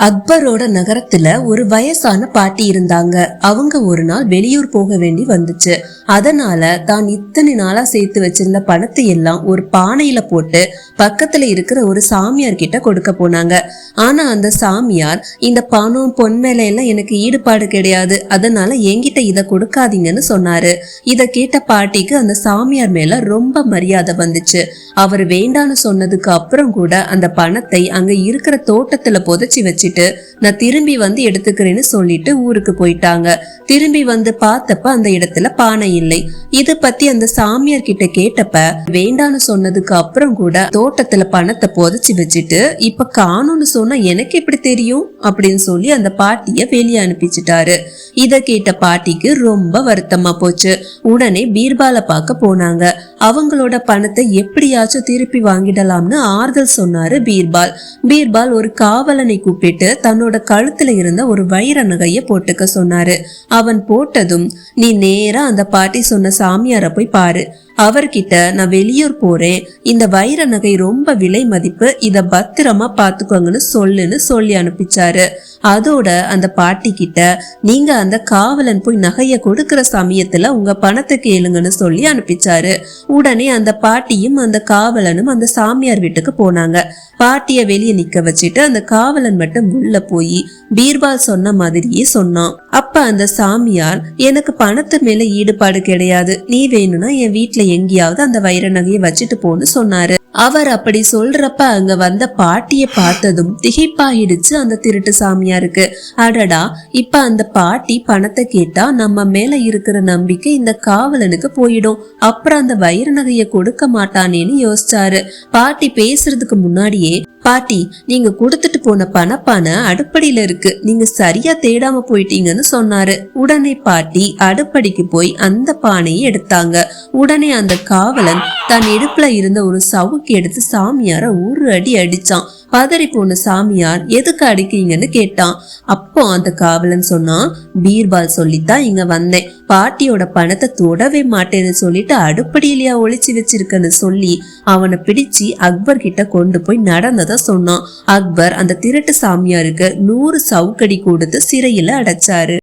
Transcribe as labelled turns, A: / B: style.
A: அக்பரோட நகரத்துல ஒரு வயசான பாட்டி இருந்தாங்க. அவங்க ஒரு நாள் வெளியூர் போக வேண்டி வந்துச்சு. அதனால தான் இத்தனை நாளா சேர்த்து வச்சிருந்த பணத்தை எல்லாம் ஒரு பானையில போட்டு பக்கத்துல இருக்கிற ஒரு சாமியார் கிட்ட கொடுக்க போனாங்க. ஆனா அந்த சாமியார் இந்த பணம் பொன் மேல எல்லாம் எனக்கு ஈடுபாடு கிடையாது. அதனால என்கிட்ட இத கொடுக்காதீங்கன்னு சொன்னாரு. இத கேட்ட பாட்டிக்கு அந்த சாமியார் மேல ரொம்ப மரியாதை வந்துச்சு. அவர் வேண்டான்னு சொன்னதுக்கு அப்புறம் கூட அந்த பணத்தை அங்க இருக்கிற தோட்டத்துல புதைச்சி வச்சு வச்சுட்டு நான் திரும்பி வந்து எடுத்துக்கிறேன்னு சொல்லிட்டு ஊருக்கு போயிட்டாங்க. திரும்பி வந்து பார்த்தப்ப அந்த இடத்துல பானை இல்லை. இத பத்தி அந்த சாமியார் கிட்ட கேட்டப்ப வேண்டான்னு சொன்னதுக்கு அப்புறம் கூட தோட்டத்துல பணத்தை புதைச்சு வச்சுட்டு இப்ப காணும்னு சொன்னா எனக்கு எப்படி தெரியும்? அப்படின்னு சொல்லி அந்த பாட்டிய வெளியே அனுப்பிச்சிட்டாரு. இத கேட்ட பாட்டிக்கு ரொம்ப வருத்தமா போச்சு. உடனே பீர்பால பார்க்க போனாங்க. அவங்களோட பணத்தை எப்படியாச்சும் திருப்பி வாங்கிடலாம்னு ஆறுதல் சொன்னாரு பீர்பால். பீர்பால் ஒரு காவலனை கூப்பிட்டு தன்னோட கழுத்துல இருந்த ஒரு வைர நகைய போட்டுக்க சொன்னாரு. அவன் போட்டதும் நீ நேரா அந்த பாட்டி சொன்ன சாமியார போய் பாரு. அவர்கிட்ட நான் வெளியூர் போறேன். இந்த வைர நகை ரொம்ப விலை மதிப்பு. இத பத்திரமா பாத்துக்கோங்கன்னு சொல்லுன்னு சொல்லி அனுப்பிச்சாரு. அதோட அந்த பாட்டி கிட்ட நீங்க அந்த காவலன் போய் நகைய கொடுக்கற சமயத்துல உங்க பணத்தை கேளுங்கன்னு சொல்லி அனுப்பிச்சாரு. உடனே அந்த பாட்டியும் அந்த காவலனும் அந்த சாமியார் வீட்டுக்கு போனாங்க. பாட்டிய வெளியே நிக்க வச்சுட்டு அந்த காவலன் மட்டும் உள்ள போய் பீர்பால் சொன்ன மாதிரியே சொன்னான். அந்த சாமியார் எனக்கு பணத்து மேல ஈடுபாடு கிடையாது. நீ வேணும்னா என் வீட்டுல எங்கேயாவது அந்த வைர நகையை வச்சுட்டு போன்னு சொன்னாரு. அவர் அப்படி சொல்றப்ப அங்க வந்த பாட்டிய பார்த்ததும் திகைப்பாயிடுச்சு அந்த திருட்டு சாமியாருக்கு. அடடா இப்ப அந்த பாட்டி பணத்தை கேட்டா நம்ம மேல இருக்கிற நம்பிக்கை இந்த காவலனுக்கு போயிடும். அப்புறம் அந்த வைர நகையை கொடுக்க மாட்டானேன்னு யோசிச்சாரு. பாட்டி பேசுறதுக்கு முன்னாடியே பாட்டி நீங்க கொடுத்துட்டு போன பணப்பானை அடுப்படியில இருக்கு. நீங்க சரியா தேடாம போயிட்டீங்கன்னு சொன்னாரு. உடனே பாட்டி அடுப்படிக்கு போய் அந்த பானையை எடுத்தாங்க. உடனே அந்த காவலன் தன் இடுப்புல இருந்த ஒரு சவுக்கு எடுத்து சாமியார ஒரு அடி அடிச்சான். பதறி போன சாமியார் எதுக்கு அடிக்கிறீங்கன்னு கேட்டான். அப்போ அந்த காவலன் சொன்னான் பீர்பால் சொல்லித்தான் இங்க வந்தேன். பாட்டியோட பணத்தை தொடவே மாட்டேன்னு சொல்லிட்டு அடுப்படியிலேயா ஒழிச்சு வச்சிருக்கன்னு சொல்லி அவனை பிடிச்சு அக்பர் கிட்ட கொண்டு போய் நடந்ததை சொன்னான். அக்பர் அந்த திருட்டு சாமியாருக்கு நூறு சவுக்கடி கொடுத்து சிறையில அடைச்சாரு.